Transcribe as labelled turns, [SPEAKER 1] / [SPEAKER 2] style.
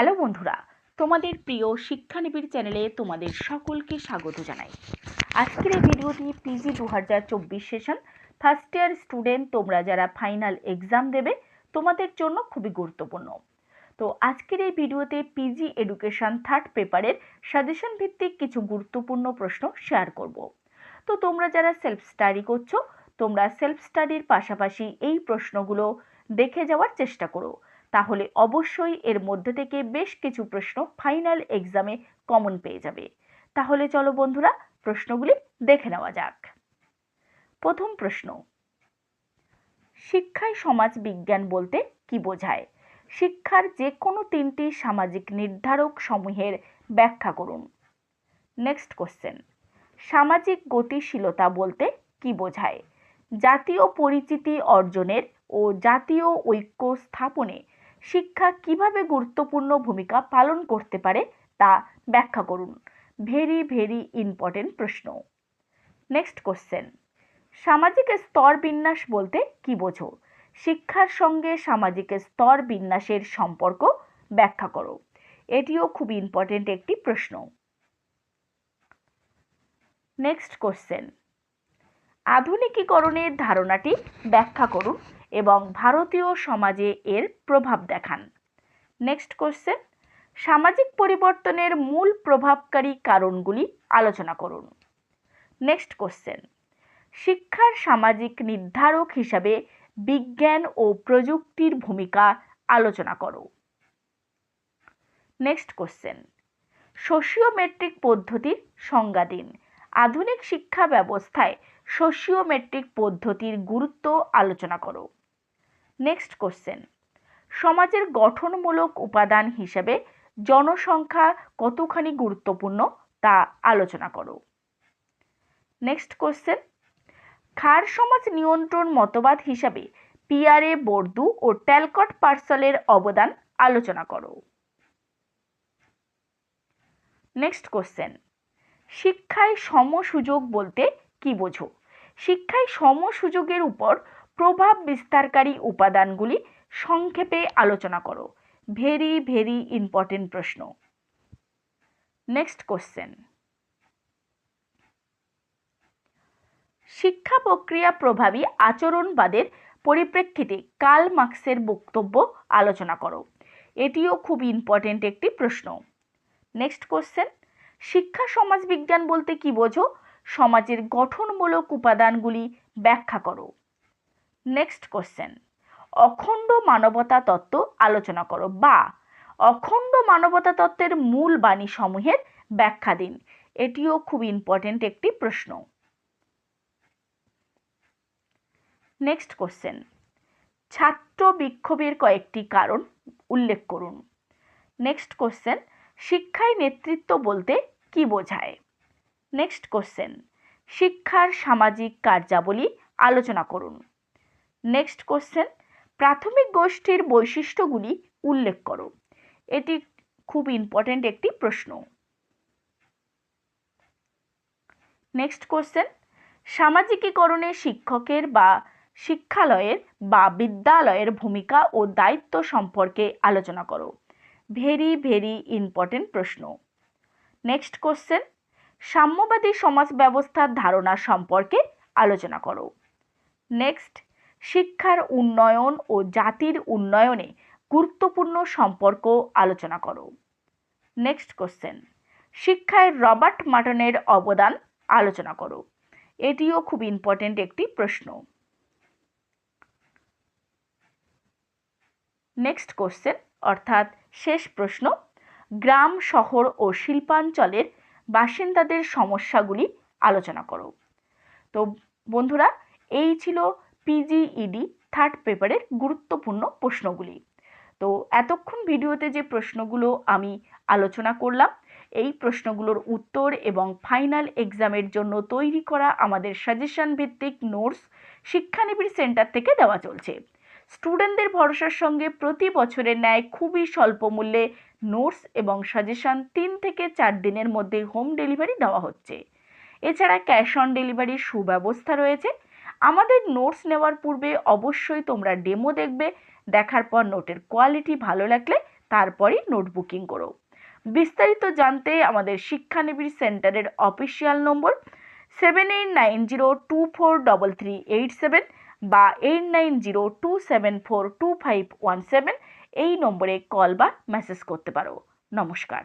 [SPEAKER 1] Hello বন্ধুরা, তোমাদের প্রিয় শিক্ষানিবিড় চ্যানেলে তোমাদের সকলকে স্বাগত জানাই। আজকের এই ভিডিওটি পিজি দু হাজার চব্বিশ সেশন ফার্স্ট ইয়ার স্টুডেন্ট তোমরা যারা ফাইনাল এক্সাম দেবে, তোমাদের জন্য খুবই গুরুত্বপূর্ণ। তো আজকের এই ভিডিওতে পিজি এডুকেশন থার্ড পেপারের সাজেশন ভিত্তিক কিছু গুরুত্বপূর্ণ প্রশ্ন শেয়ার করব। তো তোমরা যারা সেলফ স্টাডি করছ, তোমরা সেলফ স্টাডির পাশাপাশি এই প্রশ্নগুলো দেখে যাওয়ার চেষ্টা করো। তাহলে অবশ্যই এর মধ্যে থেকে বেশ কিছু প্রশ্ন ফাইনাল এক্সামে কমন পেয়ে যাবে। তাহলে চলো বন্ধুরা, প্রশ্নগুলি দেখে নেওয়া যাক। প্রথম প্রশ্ন, শিক্ষায় সমাজ বিজ্ঞান বলতে কি বোঝায়? শিক্ষার যে কোনো তিনটি সামাজিক নির্ধারক সমূহের ব্যাখ্যা করুন। নেক্সট কোশ্চেন সামাজিক গতিশীলতা বলতে কি বোঝায়? জাতীয় পরিচিতি অর্জনের ও জাতীয় ঐক্য স্থাপনে শিক্ষা কীভাবে গুরুত্বপূর্ণ ভূমিকা পালন করতে পারে তা ব্যাখ্যা করুন। ভেরি ভেরি ইম্পর্টেন্ট প্রশ্ন। Next question. সামাজিক স্তর বিন্যাস বলতে কি বোঝো? শিক্ষার সঙ্গে সামাজিক স্তর বিন্যাসের সম্পর্ক ব্যাখ্যা করো। এটিও খুব ইম্পর্টেন্ট একটি প্রশ্ন। Next question. আধুনিকীকরণের ধারণাটি ব্যাখ্যা করুন। এবং ভারতীয় সমাজে এর প্রভাব দেখান। নেক্সট কোশ্চেন সামাজিক পরিবর্তনের মূল প্রভাবকারী কারণগুলি আলোচনা করুন। নেক্সট কোশ্চেন শিক্ষার সামাজিক নির্ধারক হিসাবে বিজ্ঞান ও প্রযুক্তির ভূমিকা আলোচনা করো। নেক্সট কোশ্চেন সোশিওমেট্রিক পদ্ধতির সংজ্ঞা দিন। আধুনিক শিক্ষা ব্যবস্থায় সোশিওমেট্রিক পদ্ধতির গুরুত্ব আলোচনা করো। নেক্সট কোশ্চেন সমাজের গঠনমূলক উপাদান হিসেবে জনসংখ্যা কতখানি গুরুত্বপূর্ণ তা আলোচনা করো। নেক্সট কোশ্চেন খার সমাজ নিয়ন্ত্রণ মতবাদ হিসাবে পিয়ারে বর্দু ও ট্যালকট পার্সলের অবদান আলোচনা করো। নেক্সট কোশ্চেন শিক্ষায় সমসুযোগ বলতে কি বোঝো? শিক্ষায় সমসুযোগের উপর প্রভাব বিস্তারকারী উপাদানগুলি সংক্ষেপে আলোচনা করো। ভেরি ভেরি ইম্পর্টেন্ট প্রশ্ন। নেক্সট কোশ্চেন শিক্ষা প্রক্রিয়া প্রভাবী আচরণবাদের পরিপ্রেক্ষিতে কার্ল মার্কসের বক্তব্য আলোচনা করো। এটিও খুব ইম্পর্টেন্ট একটি প্রশ্ন। নেক্সট কোশ্চেন শিক্ষা সমাজবিজ্ঞান বলতে কি বোঝো? সমাজের গঠনমূলক উপাদানগুলি ব্যাখ্যা করো। নেক্সট কোশ্চেন অখণ্ড মানবতা তত্ত্ব আলোচনা করো বা অখণ্ড মানবতা তত্ত্বের মূল বাণী সমূহের ব্যাখ্যা দিন। এটিও খুব ইম্পর্টেন্ট একটি প্রশ্ন। নেক্সট কোশ্চেন ছাত্র বিক্ষোভের কয়েকটি কারণ উল্লেখ করুন। নেক্সট কোশ্চেন শিক্ষায় নেতৃত্ব বলতে কি বোঝায়? নেক্সট কোশ্চেন শিক্ষার সামাজিক কার্যাবলী আলোচনা করুন। নেক্সট কোশ্চেন প্রাথমিক গোষ্ঠীর বৈশিষ্ট্যগুলি উল্লেখ করো। এটি খুব ইম্পর্টেন্ট একটি প্রশ্ন। নেক্সট কোশ্চেন সামাজিকীকরণে শিক্ষকের বা শিক্ষালয়ের বা বিদ্যালয়ের ভূমিকা ও দায়িত্ব সম্পর্কে আলোচনা করো। ভেরি ভেরি ইম্পর্টেন্ট প্রশ্ন। নেক্সট কোশ্চেন সাম্যবাদী সমাজ ব্যবস্থার ধারণা সম্পর্কে আলোচনা করো। নেক্সট শিক্ষার উন্নয়ন ও জাতির উন্নয়নে গুরুত্বপূর্ণ সম্পর্ক আলোচনা করো। নেক্সট কোশ্চেন শিক্ষায় রবার্ট মাটনের অবদান আলোচনা করো। এটিও খুব ইম্পর্টেন্ট একটি প্রশ্ন। নেক্সট কোশ্চেন অর্থাৎ শেষ প্রশ্ন। গ্রাম, শহর ও শিল্পাঞ্চলের বাসিন্দাদের সমস্যাগুলি আলোচনা করো। তো বন্ধুরা, এই ছিল পিজিইডি থার্ড পেপারের গুরুত্বপূর্ণ প্রশ্নগুলি। তো এতক্ষণ ভিডিওতে যে প্রশ্নগুলো আমি আলোচনা করলাম, এই প্রশ্নগুলোর উত্তর এবং ফাইনাল এক্সামের জন্য তৈরি করা আমাদের সাজেশন ভিত্তিক নোটস শিক্ষানিবিড় সেন্টার থেকে দেওয়া চলছে। স্টুডেন্টদের ভরসার সঙ্গে প্রতি বছরের ন্যায় খুবই স্বল্প মূল্যে নোটস এবং সাজেশন তিন থেকে চার দিনের মধ্যে হোম ডেলিভারি দেওয়া হচ্ছে। এছাড়া ক্যাশ অন ডেলিভারির সুব্যবস্থা রয়েছে। আমাদের নোটস নেওয়ার পূর্বে অবশ্যই তোমরা ডেমো দেখবে, দেখার পর নোটের কোয়ালিটি ভালো লাগলে তারপরই নোট বুকিং করো। বিস্তারিত জানতে আমাদের শিক্ষানিবিড় সেন্টারের official number seven eight nine zero two four double three eight seven বা eight nine zero two seven four two five one seven এই নম্বরে কল বা মেসেজ করতে পারো। নমস্কার।